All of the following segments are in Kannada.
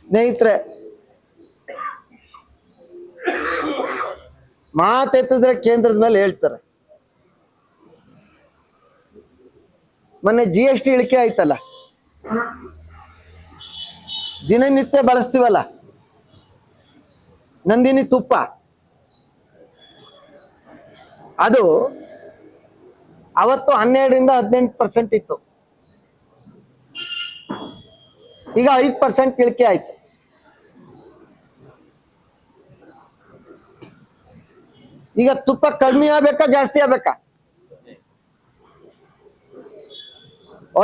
ಸ್ನೇಹಿತರೆ, ಮಾತೆತ್ತಿದ್ರೆ ಕೇಂದ್ರದ ಮೇಲೆ ಹೇಳ್ತಾರೆ. ಮೊನ್ನೆ ಜಿ ಎಸ್ ಟಿ ಇಳಿಕೆ ಆಯ್ತಲ್ಲ? ದಿನನಿತ್ಯ ಬಳಸ್ತೀವಲ್ಲ? ನಂದಿನಿ ತುಪ್ಪ. ಅದು ಅವತ್ತು ಹನ್ನೆರಡರಿಂದ ಹದಿನೆಂಟು ಪರ್ಸೆಂಟ್ ಇತ್ತು. ಈಗ ಐದು ಪರ್ಸೆಂಟ್ ಇಳಿಕೆ ಆಯ್ತು. ಈಗ ತುಪ್ಪ ಕಡಿಮೆ ಆಗ್ಬೇಕಾ, ಜಾಸ್ತಿ ಆಗ್ಬೇಕಾ?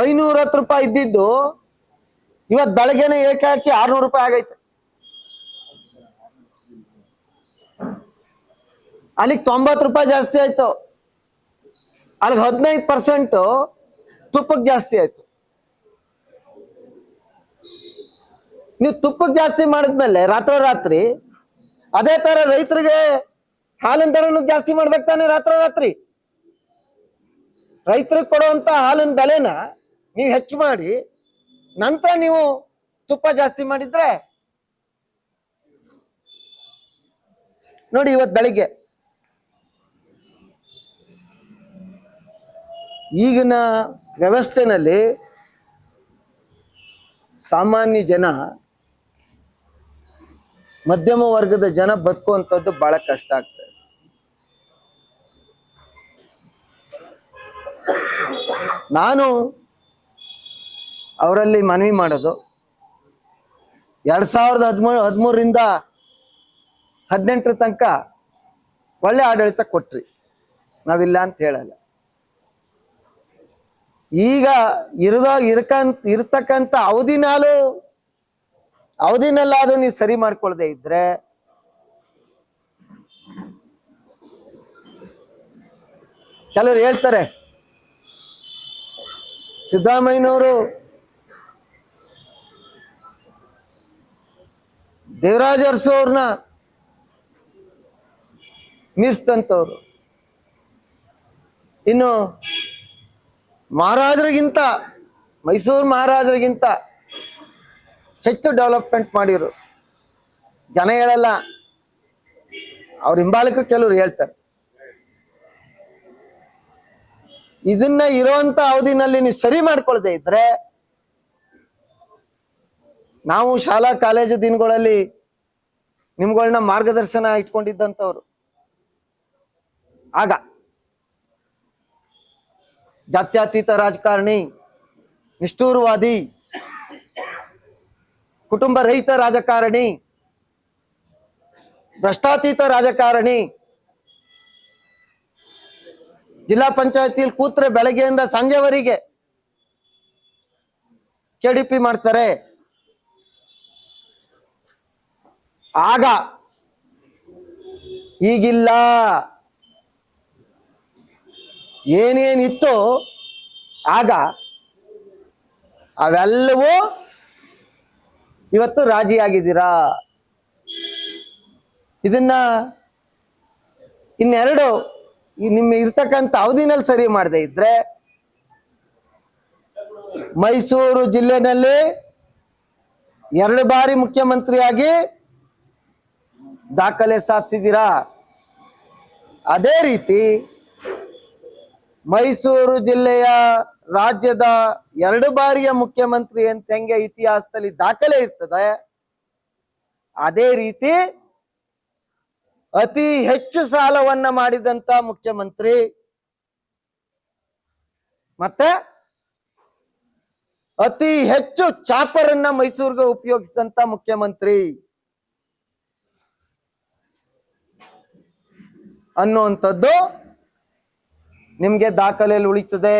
ಐನೂರ ಹತ್ತು ರೂಪಾಯಿ ಇದ್ದಿದ್ದು ಇವತ್ ಬೆಳಗ್ಗೆನೆ ಏಕಾಕಿ ಆರ್ನೂರು ರೂಪಾಯಿ ಆಗೈತೆ. ಅಲ್ಲಿಗೆ ತೊಂಬತ್ತು ರೂಪಾಯಿ ಜಾಸ್ತಿ ಆಯ್ತು. ಅಲ್ಲಿಗೆ ಹದಿನೈದು ಪರ್ಸೆಂಟ್ ತುಪ್ಪಕ್ಕೆ ಜಾಸ್ತಿ ಆಯ್ತು. ನೀವು ತುಪ್ಪಕ್ಕೆ ಜಾಸ್ತಿ ಮಾಡಿದ್ಮೇಲೆ ರಾತ್ರೋರಾತ್ರಿ ಅದೇ ತರ ರೈತರಿಗೆ ಹಾಲಿನ ದರನು ಜಾಸ್ತಿ ಮಾಡ್ಬೇಕು ತಾನೆ ರಾತ್ರೋರಾತ್ರಿ? ರೈತರಿಗೆ ಕೊಡುವಂತ ಹಾಲಿನ ಬೆಲೆನ ನೀವು ಹೆಚ್ಚು ಮಾಡಿ, ನಂತರ ನೀವು ತುಪ್ಪ ಜಾಸ್ತಿ ಮಾಡಿದ್ರೆ ನೋಡಿ ಇವತ್ತು ಬೆಳಿಗ್ಗೆ. ಈಗಿನ ವ್ಯವಸ್ಥೆನಲ್ಲಿ ಸಾಮಾನ್ಯ ಜನ ಮಧ್ಯಮ ವರ್ಗದ ಜನ ಬದುಕುವಂಥದ್ದು ಬಹಳ ಕಷ್ಟ ಆಗ್ತದೆ. ನಾನು ಅವರಲ್ಲಿ ಮನವಿ ಮಾಡೋದು, ಎರಡ್ ಸಾವಿರದ ಹದಿಮೂರು, ಹದಿಮೂರರಿಂದ ಹದಿನೆಂಟರ ತನಕ ಒಳ್ಳೆ ಆಡಳಿತ ಕೊಟ್ರಿ, ನಾವಿಲ್ಲ ಅಂತ ಹೇಳಲ್ಲ. ಈಗ ಇರದ, ಇರ್ಕಂತ, ಇರ್ತಕ್ಕಂಥ ಅವಧಿನಾಲು ಅವಧಿನಲ್ಲಾದ್ರೂ ನೀವು ಸರಿ ಮಾಡ್ಕೊಳ್ದೆ ಇದ್ರೆ ಕೆಲವರು ಹೇಳ್ತಾರೆ. ಸಿದ್ದರಾಮಯ್ಯನವರು ದೇವರಾಜ ಅರಸು ಅವ್ರನ್ನ ಮೀರ್ಸ್ತಂತವ್ರು ಇನ್ನು ಮಹಾರಾಜರಿಗಿಂತ ಮೈಸೂರು ಮಹಾರಾಜರಿಗಿಂತ ಹೆಚ್ಚು ಡೆವಲಪ್ಮೆಂಟ್ ಮಾಡಿರು. ಜನ ಹೇಳಲ್ಲ, ಅವ್ರ ಹಿಂಬಾಲಕ ಕೆಲವರು ಹೇಳ್ತಾರೆ. ಇದನ್ನ ಇರುವಂತ ಅವಧಿನಲ್ಲಿ ನೀವು ಸರಿ ಮಾಡ್ಕೊಳ್ದೆ ಇದ್ರೆ, ನಾವು ಶಾಲಾ ಕಾಲೇಜು ದಿನಗಳಲ್ಲಿ ನಿಮ್ಗಳನ್ನ ಮಾರ್ಗದರ್ಶನ ಇಟ್ಕೊಂಡಿದ್ದಂಥವ್ರು. ಆಗ ಜಾತ್ಯತೀತ ರಾಜಕಾರಣಿ, ನಿಷ್ಠೂರವಾದಿ ಕುಟುಂಬ ರಹಿತ ರಾಜಕಾರಣಿ, ಭ್ರಷ್ಟಾತೀತ ರಾಜಕಾರಣಿ, ಜಿಲ್ಲಾ ಪಂಚಾಯತಿಯಲ್ಲಿ ಕೂತ್ರೆ ಬೆಳಗ್ಗೆಯಿಂದ ಸಂಜೆವರೆಗೆ ಕೆಡಿಪಿ ಮಾಡ್ತಾರೆ. ಆಗ ಈಗಿಲ್ಲ. ಏನೇನಿತ್ತು ಆಗ ಅವೆಲ್ಲವೂ ಇವತ್ತು ರಾಜಿಯಾಗಿದ್ದೀರಾ ಇದನ್ನ ಇನ್ನೆರಡು ನಿಮ್ಮ ಇರ್ತಕ್ಕಂಥ ಅವಧಿನಲ್ಲಿ ಸರಿ ಮಾಡದೆ ಇದ್ರೆ ಮೈಸೂರು ಜಿಲ್ಲೆನಲ್ಲಿ ಎರಡು ಬಾರಿ ಮುಖ್ಯಮಂತ್ರಿಯಾಗಿ ದಾಖಲೆ ಸಾಧಿಸಿದ್ದೀರಾ? ಅದೇ ರೀತಿ ಮೈಸೂರು ಜಿಲ್ಲೆಯ ರಾಜ್ಯದ ಎರಡು ಬಾರಿಯ ಮುಖ್ಯಮಂತ್ರಿ ಅಂತ ಹೆಂಗೆ ಇತಿಹಾಸದಲ್ಲಿ ದಾಖಲೆ ಇರ್ತದೆ, ಅದೇ ರೀತಿ ಅತಿ ಹೆಚ್ಚು ಸಾಲವನ್ನ ಮಾಡಿದಂತ ಮುಖ್ಯಮಂತ್ರಿ ಮತ್ತೆ ಅತಿ ಹೆಚ್ಚು ಚಾಪರನ್ನ ಮೈಸೂರಿಗೆ ಉಪಯೋಗಿಸಿದಂತ ಮುಖ್ಯಮಂತ್ರಿ ಅನ್ನುವಂಥದ್ದು ನಿಮ್ಗೆ ದಾಖಲೆಯಲ್ಲಿ ಉಳಿತದೆ.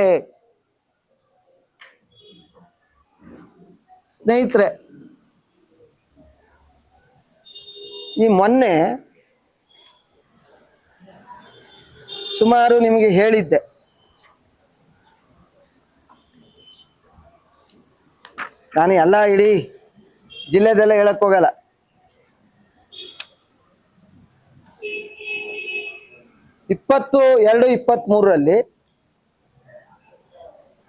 ಸ್ನೇಹಿತರೆ, ಈ ಮೊನ್ನೆ ಸುಮಾರು ನಿಮಗೆ ಹೇಳಿದ್ದೆ. ನಾನು ಎಲ್ಲ ಇಡೀ ಜಿಲ್ಲೆದೆಲ್ಲ ಹೇಳಕ್ ಹೋಗಲ್ಲ. ಇಪ್ಪತ್ತು, ಎರಡು ಇಪ್ಪತ್ತ್ ಮೂರರಲ್ಲಿ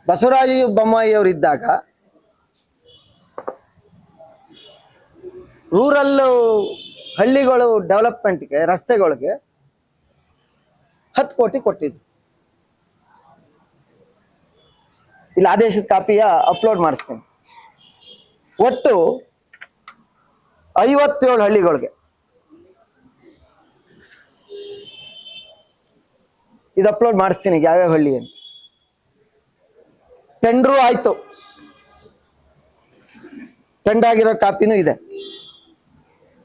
ಬಸವರಾಜ ಬೊಮ್ಮಾಯಿ ಅವರಿದ್ದಾಗ ರೂರಲ್ ಹಳ್ಳಿಗಳು ಡೆವಲಪ್ಮೆಂಟ್ಗೆ, ರಸ್ತೆಗಳಿಗೆ ಹತ್ತು ಕೋಟಿ ಕೊಟ್ಟಿದ್ರು. ಇಲ್ಲಿ ಆದೇಶದ ಕಾಪಿಯ ಅಪ್ಲೋಡ್ ಮಾಡಿಸ್ತೀನಿ. ಒಟ್ಟು ಐವತ್ತೇಳು ಹಳ್ಳಿಗಳಿಗೆ ಇದು ಅಪ್ಲೋಡ್ ಮಾಡಿಸ್ತೀನಿ ಯಾವ್ಯಾವ ಹಳ್ಳಿ ಅಂತ. ಟೆಂಡ್ರು ಆಯ್ತು. ಟೆಂಡ್ ಆಗಿರೋ ಕಾಪಿನೂ ಇದೆ.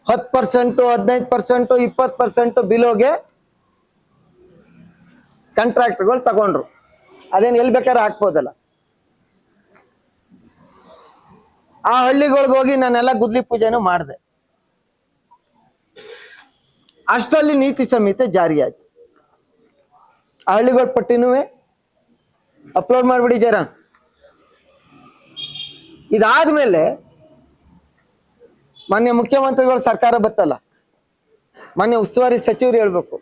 ಹತ್ತು ಪರ್ಸೆಂಟು ಹದಿನೈದು ಪರ್ಸೆಂಟು ಇಪ್ಪತ್ತು ಪರ್ಸೆಂಟು ಬಿಲೋಗೆ ಕಾಂಟ್ರಾಕ್ಟ್ಗಳು ತಗೊಂಡ್ರು. ಅದೇನು ಎಲ್ಲಿ ಬೇಕಾದ್ರೆ ಹಾಕ್ಬೋದಲ್ಲ. ಆ ಹಳ್ಳಿಗಳಿಗೆ ಹೋಗಿ ನಾನೆಲ್ಲ ಗುದ್ಲಿ ಪೂಜೆನೂ ಮಾಡಿದೆ. ಅಷ್ಟರಲ್ಲಿ ನೀತಿ ಸಂಹಿತೆ ಜಾರಿ ಆಯ್ತು ಆ ಹಳ್ಳಿಗಳ ಪಟ್ಟಿನೂ ಅಪ್ಲೋಡ್ ಮಾಡ್ಬಿಡಿ ಜರ. ಇದಾದ್ಮೇಲೆ ಮಾನ್ಯ ಮುಖ್ಯಮಂತ್ರಿಗಳು ಸರ್ಕಾರ ಬತ್ತಲ್ಲ. ಮಾನ್ಯ ಉಸ್ತುವಾರಿ ಸಚಿವರು ಹೇಳ್ಬೇಕು.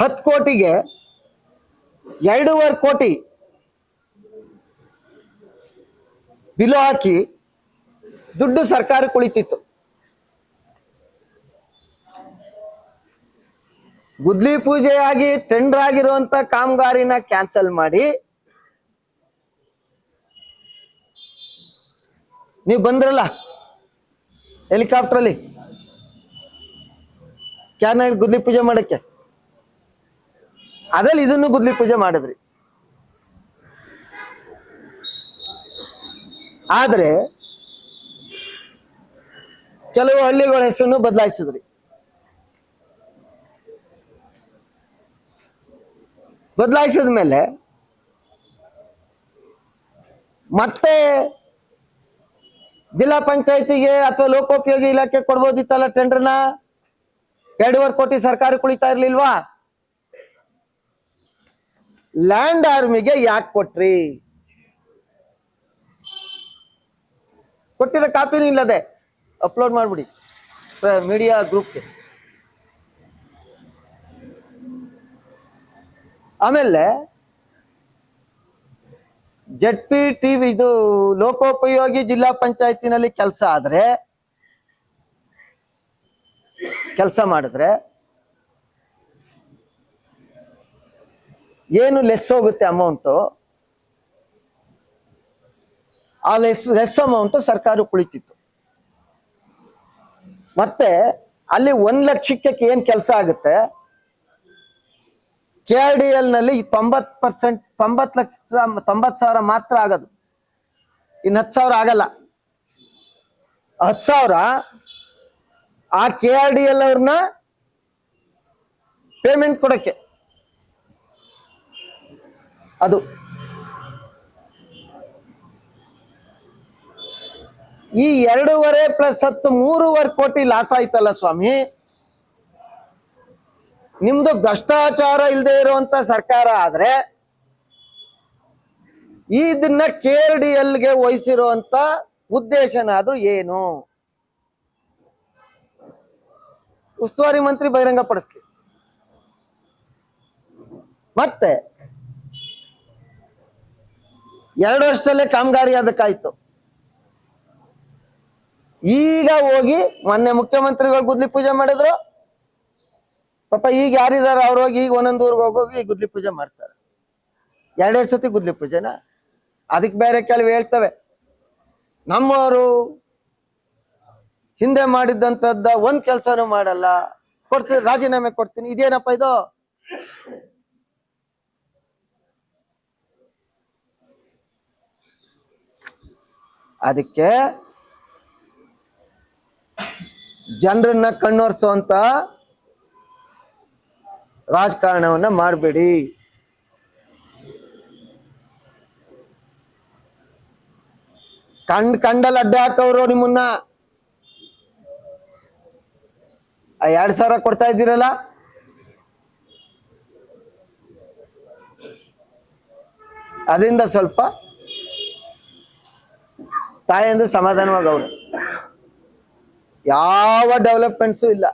ಹತ್ತು ಕೋಟಿಗೆ ಎರಡೂವರೆ ಕೋಟಿ ಬಿಲು ಹಾಕಿ ದುಡ್ಡು ಸರ್ಕಾರ ಉಳಿತಿತ್ತು ಗುದ್ಲಿ ಪೂಜೆಯಾಗಿ ಟೆಂಡರ್ ಆಗಿರುವಂತ ಕಾಮಗಾರಿನ ಕ್ಯಾನ್ಸಲ್ ಮಾಡಿ. ನೀವು ಬಂದ್ರಲ್ಲ ಹೆಲಿಕಾಪ್ಟರ್ ಅಲ್ಲಿ? ಕ್ಯಾನ್ ಗುದ್ಲಿ ಪೂಜೆ ಮಾಡಕ್ಕೆ? ಅದ್ರಲ್ಲಿ ಇದನ್ನು ಗುದ್ಲಿ ಪೂಜೆ ಮಾಡಿದ್ರಿ. ಆದ್ರೆ ಕೆಲವು ಹಳ್ಳಿಗಳ ಹೆಸರನ್ನು ಬದಲಾಯಿಸಿದ್ರಿ. ಬದಲಾಯಿಸಿದ ಮೇಲೆ ಮತ್ತೆ ಜಿಲ್ಲಾ ಪಂಚಾಯತಿಗೆ ಅಥವಾ ಲೋಕೋಪಯೋಗಿ ಇಲಾಖೆ ಕೊಡ್ಬೋದಿತ್ತಲ್ಲ ಟೆಂಡರ್ನ? ಎರಡೂವರೆ ಕೋಟಿ ಸರ್ಕಾರ ಕುಳಿತಾ ಇರ್ಲಿಲ್ವಾ? ಲ್ಯಾಂಡ್ ಆರ್ಮಿಗೆ ಯಾಕೆ ಕೊಟ್ರಿ? ಕೊಟ್ಟಿರೋ ಕಾಪಿನೂ ಇಲ್ಲದೆ ಅಪ್ಲೋಡ್ ಮಾಡ್ಬಿಡಿ. ಮೀಡಿಯಾ ಗ್ರೂಪ್ಗೆ. ಆಮೇಲೆ ಜಡ್ ಪಿ ಟಿ ಇದು ಲೋಕೋಪಯೋಗಿ ಜಿಲ್ಲಾ ಪಂಚಾಯತಿನಲ್ಲಿ ಕೆಲಸ ಆದ್ರೆ, ಕೆಲಸ ಮಾಡಿದ್ರೆ ಏನು ಲೆಸ್ ಹೋಗುತ್ತೆ ಅಮೌಂಟು ಆ ಲೆಸ್ ಲೆಸ್ ಅಮೌಂಟ್ ಸರ್ಕಾರ ಕುಳಿತಿತ್ತು. ಮತ್ತೆ ಅಲ್ಲಿ ಒಂದ್ ಲಕ್ಷಕ್ಕೆ ಏನ್ ಕೆಲಸ ಆಗುತ್ತೆ? ಕೆ ಆರ್ ಡಿ ಎಲ್ನಲ್ಲಿ ತೊಂಬತ್ ಪರ್ಸೆಂಟ್ ತೊಂಬತ್ ಲಕ್ಷ ತೊಂಬತ್ ಸಾವಿರ ಮಾತ್ರ ಆಗೋದು. ಇನ್ ಹತ್ತು ಸಾವಿರ ಆಗಲ್ಲ. ಹತ್ತು ಸಾವಿರ ಆ ಕೆ ಆರ್ ಡಿ ಎಲ್ ಅವ್ರನ್ನ ಪೇಮೆಂಟ್ ಕೊಡಕ್ಕೆ. ಅದು. ಈ ಎರಡೂವರೆ ಪ್ಲಸ್ ಹತ್ತು ಮೂರುವರೆ ಕೋಟಿ ಲಾಸ್ ಆಯ್ತಲ್ಲ ಸ್ವಾಮಿ. ನಿಮ್ದು ಭ್ರಷ್ಟಾಚಾರ ಇಲ್ಲದೆ ಇರುವಂತ ಸರ್ಕಾರ ಆದ್ರೆ ಇದನ್ನ ಕೆ ಆರ್ ಡಿ ಎಲ್ಗೆ ವಹಿಸಿರುವಂತ ಉದ್ದೇಶನಾದ್ರೂ ಏನು? ಉಸ್ತುವಾರಿ ಮಂತ್ರಿ ಬಹಿರಂಗ ಪಡಿಸ್ಲಿ. ಮತ್ತೆ ಎರಡು ವರ್ಷದಲ್ಲೇ ಕಾಮಗಾರಿ ಆಗ್ಬೇಕಾಯ್ತು. ಈಗ ಹೋಗಿ ಮೊನ್ನೆ ಮುಖ್ಯಮಂತ್ರಿಗಳು ಗುದ್ಲಿ ಪೂಜೆ ಮಾಡಿದ್ರು. ಪಾಪ ಈಗ ಯಾರಿದಾರ ಅವ್ರು ಹೋಗಿ ಈಗ ಒಂದೊಂದು ಊರಿಗೆ ಹೋಗೋಗಿ ಈಗ ಗುದ್ಲಿ ಪೂಜೆ ಮಾಡ್ತಾರೆ. ಎರಡೆರಡು ಸತಿ ಗುದ್ಲಿ ಪೂಜೆನ. ಅದಕ್ಕೆ ಬೇರೆ ಕೆಲವು ಹೇಳ್ತವೆ. ನಮ್ಮವರು ಹಿಂದೆ ಮಾಡಿದ್ದಂಥದ್ದ ಒಂದ್ ಕೆಲ್ಸನೂ ಮಾಡಲ್ಲ. ಕೊಡ್ಸಿ, ರಾಜೀನಾಮೆ ಕೊಡ್ತೀನಿ. ಇದೇನಪ್ಪ ಇದು? ಅದಕ್ಕೆ ಜನರನ್ನ ಕಣ್ಣೋರ್ಸುವಂತ ರಾಜಕಾರಣವನ್ನ ಮಾಡಬೇಡಿ. ಕಂಡ್ ಕಂಡಲ್ ಅಡ್ಡ ಹಾಕವ್ರು ನಿಮ್ಮನ್ನ. ಎರಡ್ ಸಾವಿರ ಕೊಡ್ತಾ ಇದ್ದೀರಲ್ಲ? ಅದರಿಂದ ಸ್ವಲ್ಪ ತಾಯಿ ಸಮಾಧಾನವಾಗಿ ಅವ್ರು. ಯಾವ ಡೆವಲಪ್ಮೆಂಟ್ಸು ಇಲ್ಲ.